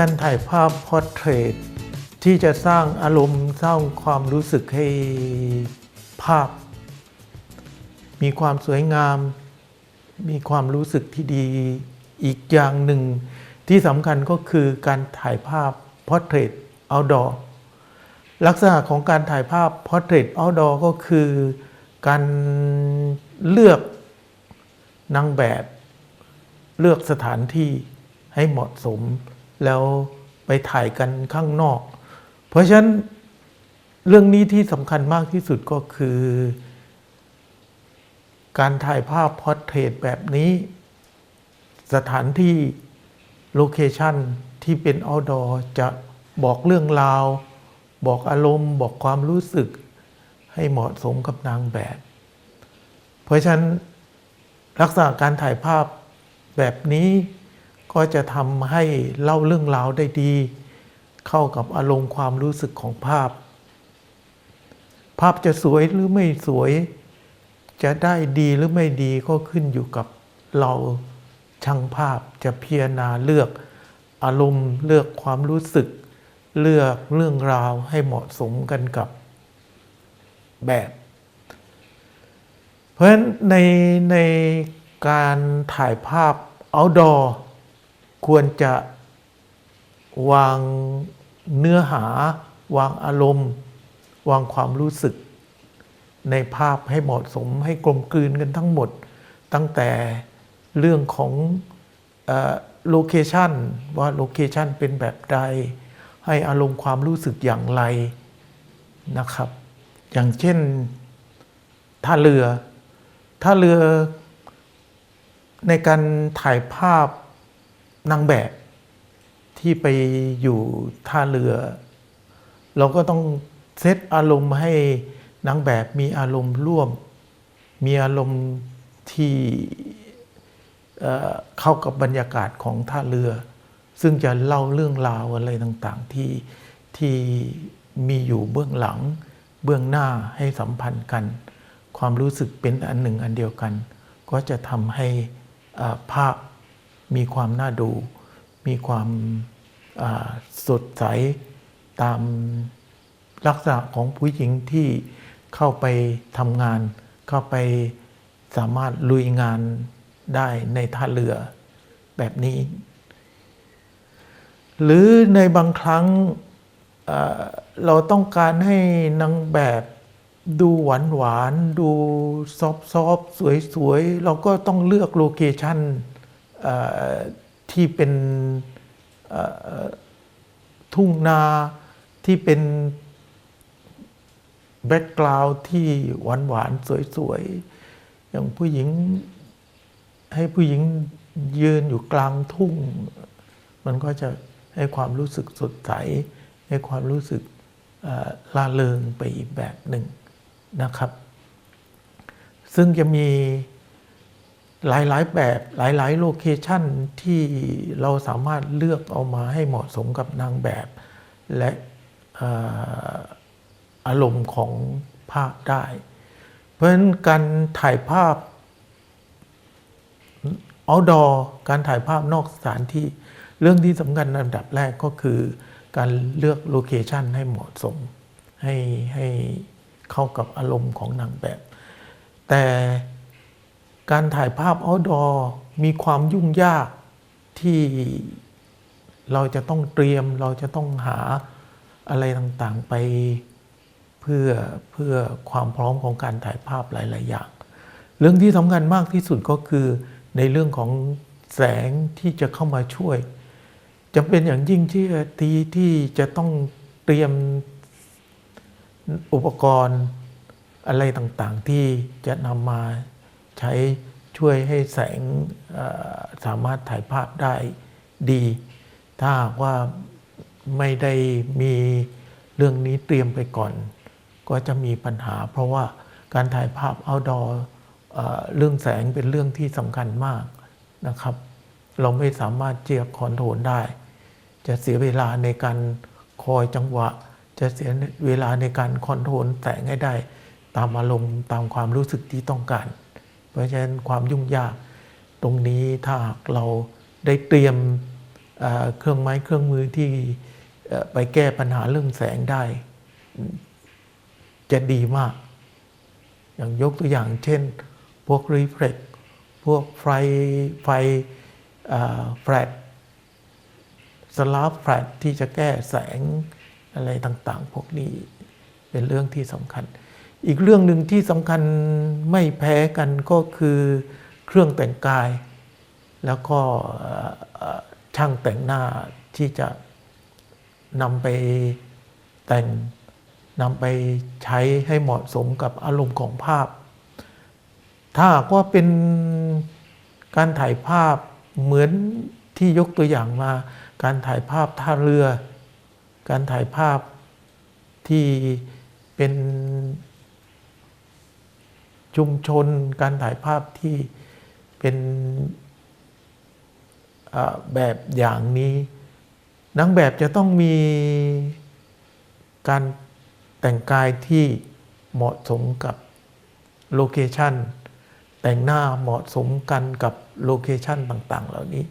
การถ่ายภาพพอร์เทรตที่จะสร้างอารมณ์สร้างความรู้สึกให้ภาพ มีความสวยงาม มีความรู้สึกที่ดีอีกอย่างหนึ่ง ที่สำคัญก็คือการถ่ายภาพพอร์เทรตเอาดอลักษณะของการถ่ายภาพพอร์เทรตเอาดอก็คือการเลือกนางแบบ เลือกสถานที่ให้เหมาะสม แล้วไปถ่ายกันข้างนอก เพราะฉะนั้นเรื่องนี้ที่สำคัญมากที่สุดก็คือ การถ่ายภาพพอร์เทรตแบบนี้ สถานที่โลเคชันที่เป็น outdoor จะบอกเรื่องราว บอกอารมณ์ บอกความรู้สึก ให้เหมาะสมกับนางแบบ เพราะฉะนั้นลักษณะการถ่ายภาพแบบนี้ ก็จะทำให้เล่าเรื่องราวได้ดี เข้ากับอารมณ์ความรู้สึกของภาพ ภาพจะสวยหรือไม่สวย จะได้ดีหรือไม่ดีก็ขึ้นอยู่กับเราช่างภาพจะพิจารณาเลือกอารมณ์เลือกความรู้สึก เลือกเรื่องราวให้เหมาะสมกันกับแบบ เพราะฉะนั้นในในการถ่ายภาพ outdoor ควรจะวางเนื้อหา วางอารมณ์ วางความรู้สึก ในภาพให้เหมาะสมให้กลมกลืนกันทั้งหมด ตั้งแต่เรื่องของโลเคชันว่าโลเคชันเป็นแบบใด ให้อารมณ์ความรู้สึกอย่างไรนะครับ อย่างเช่นท่าเรือท่าเรือในการถ่ายภาพ นางแบบที่ไปอยู่ท่าเรือ เราก็ต้องเซตอารมณ์ให้นางแบบมีอารมณ์ร่วม มีอารมณ์ที่เข้ากับบรรยากาศของท่าเรือ ซึ่งจะเล่าเรื่องราวอะไรต่างๆที่ที่มีอยู่เบื้องหลัง เบื้องหน้าให้สัมพันธ์กัน ความรู้สึกเป็นอันหนึ่งอันเดียวกัน ก็จะทำให้ภาพ มีความน่าดู มีความาสดใสตามลักษณะของผู้หญิงที่เข้าไปทำงาน เข้าไปสามารถลุยงานได้ในท่าเรือแบบนี้ หรือในบางครั้งเราต้องการให้นางแบบดูหวานหวานดูซอฟซอฟสวยสวยๆเราก็ต้องเลือกโลเคชันเอ่อ ที่เป็นทุ่งนาที่เป็นแบ็กกราวด์ที่หวานหวานๆสวยๆ อย่างผู้หญิงให้ผู้หญิงยืนอยู่กลางทุ่ง มันก็จะให้ความรู้สึกสดใส ให้ความรู้สึกล่าเริงไปอีกแบบหนึ่งนะครับ ซึ่งจะมี หลาย ๆ แบบหลาย ๆ โลเคชันที่เราสามารถเลือกเอามาให้เหมาะสมกับนางแบบ และเอ่ออารมณ์ของภาพได้ เพราะฉะนั้นการถ่ายภาพ outdoor การถ่ายภาพนอกสถานที่เรื่องที่สำคัญอันดับแรกก็คือการเลือกโลเคชันให้เหมาะสม ให้ให้เข้ากับอารมณ์ของนางแบบ แต่ การถ่ายภาพ outdoor มีความยุ่งยากที่เราจะต้องเตรียมเราจะต้องหาอะไรต่างๆไปเพื่อเพื่อความพร้อมของการถ่ายภาพหลาย ๆ อย่าง เรื่องที่สำคัญมากที่สุดก็คือในเรื่องของแสงที่จะเข้ามาช่วยจำเป็นอย่างยิ่งที่ทีที่จะต้องเตรียมอุปกรณ์อะไรต่างๆ ที่จะนำมา ใช้ช่วยให้แสงสามารถถ่ายภาพได้ดี ถ้าหากว่าไม่ได้มีเรื่องนี้เตรียมไปก่อน ก็จะมีปัญหา เพราะว่าการถ่ายภาพ outdoor เอ่อเรื่องแสงเป็นเรื่องที่สำคัญมากนะครับ เราไม่สามารถเจียบคอนโทรลได้ จะเสียเวลาในการคอยจังหวะ จะเสียเวลาในการคอนโทรลแสงให้ได้ ตามอารมณ์ตามความรู้สึกที่ต้องการ เพราะฉะนั้นความยุ่งยากตรงนี้ถ้าหากเราได้เตรียมเครื่องไม้เครื่องมือที่ไปแก้ปัญหาเรื่องแสงได้ จะดีมาก อย่างยกตัวอย่างเช่น พวกรีเฟล็กพวกไฟไฟแฟลตสลาฟแฟลตที่จะแก้แสงอะไรต่าง ๆ พวกนี้เป็นเรื่องที่สำคัญ อีกเรื่องหนึ่งที่สำคัญไม่แพ้กันก็คือเครื่องแต่งกาย แล้วก็ช่างแต่งหน้าที่จะนำไปแต่งนำไปใช้ให้เหมาะสมกับอารมณ์ของภาพ ถ้ากว่าเป็นการถ่ายภาพเหมือนที่ยกตัวอย่างมา การถ่ายภาพท่าเรือ การถ่ายภาพที่เป็น ชุมชนการถ่ายภาพที่เป็นแบบอย่างนี้นางแบบจะต้องมีการแต่งกายที่เหมาะสมกับโลเคชันแต่งหน้าเหมาะสมกันกับโลเคชันต่างๆ เหล่านี้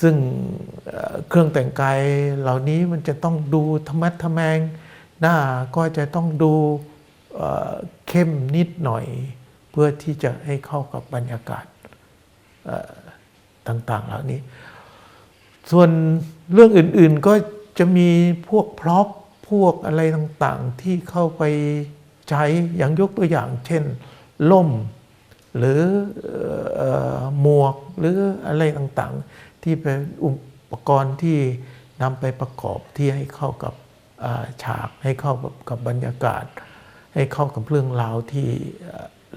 ซึ่งเครื่องแต่งกายเหล่านี้มันจะต้องดูธรรมัดทะแมง หน้าก็จะต้องดู เข้มนิดหน่อย เพื่อที่จะให้เข้ากับบรรยากาศต่างๆ เหล่านี้ ส่วนเรื่องอื่นๆก็จะมีพวกพร็อพพวกอะไรต่างๆที่เข้าไปใช้อย่างยกตัวอย่าง เช่น ล่ม หรือหมวกหรืออะไรต่างๆ ที่เป็นอุปกรณ์ที่นำไปประกอบที่ให้เข้ากับฉากให้เข้ากับกับบรรยากาศ ให้เข้ากับเรื่องราวที่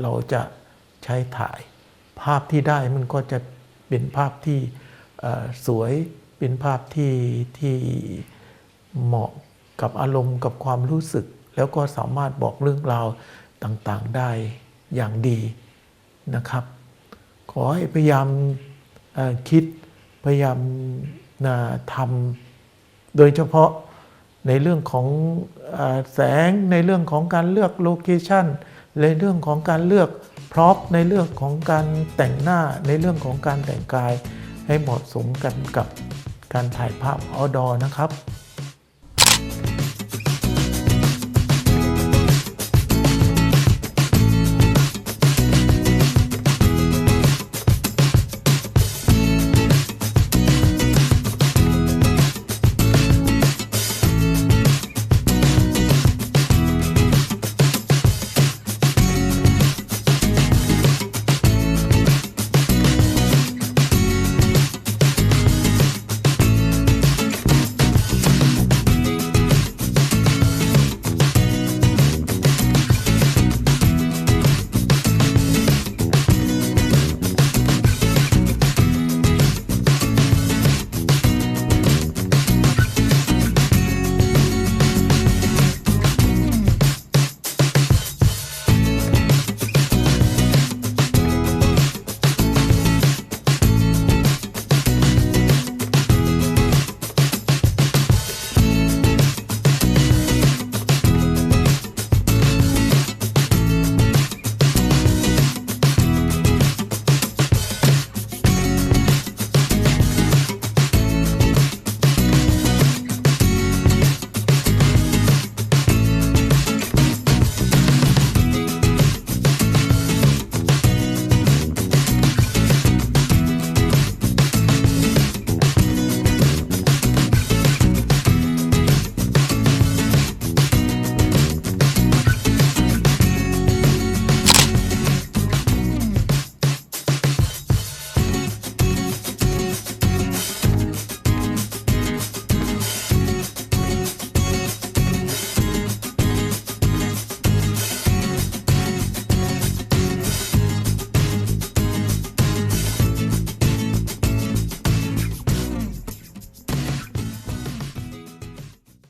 เราจะใช้ถ่าย ภาพที่ได้มันก็จะเป็นภาพที่สวยเป็นภาพที่ที่เหมาะกับอารมณ์กับความรู้สึก แล้วก็สามารถบอกเรื่องราวต่างๆได้อย่างดีนะครับ ขอให้พยายามคิดพยายามทำโดยเฉพาะ ในเรื่องของอแสงในเรื่องของการเลือกโลเคชันในเรื่องของการเลือกพร็อพในเรื่องของการแต่งหน้าในเรื่องของการแต่งกาย ให้เหมาะสมกันกับการถ่ายภาพออดอนะครับ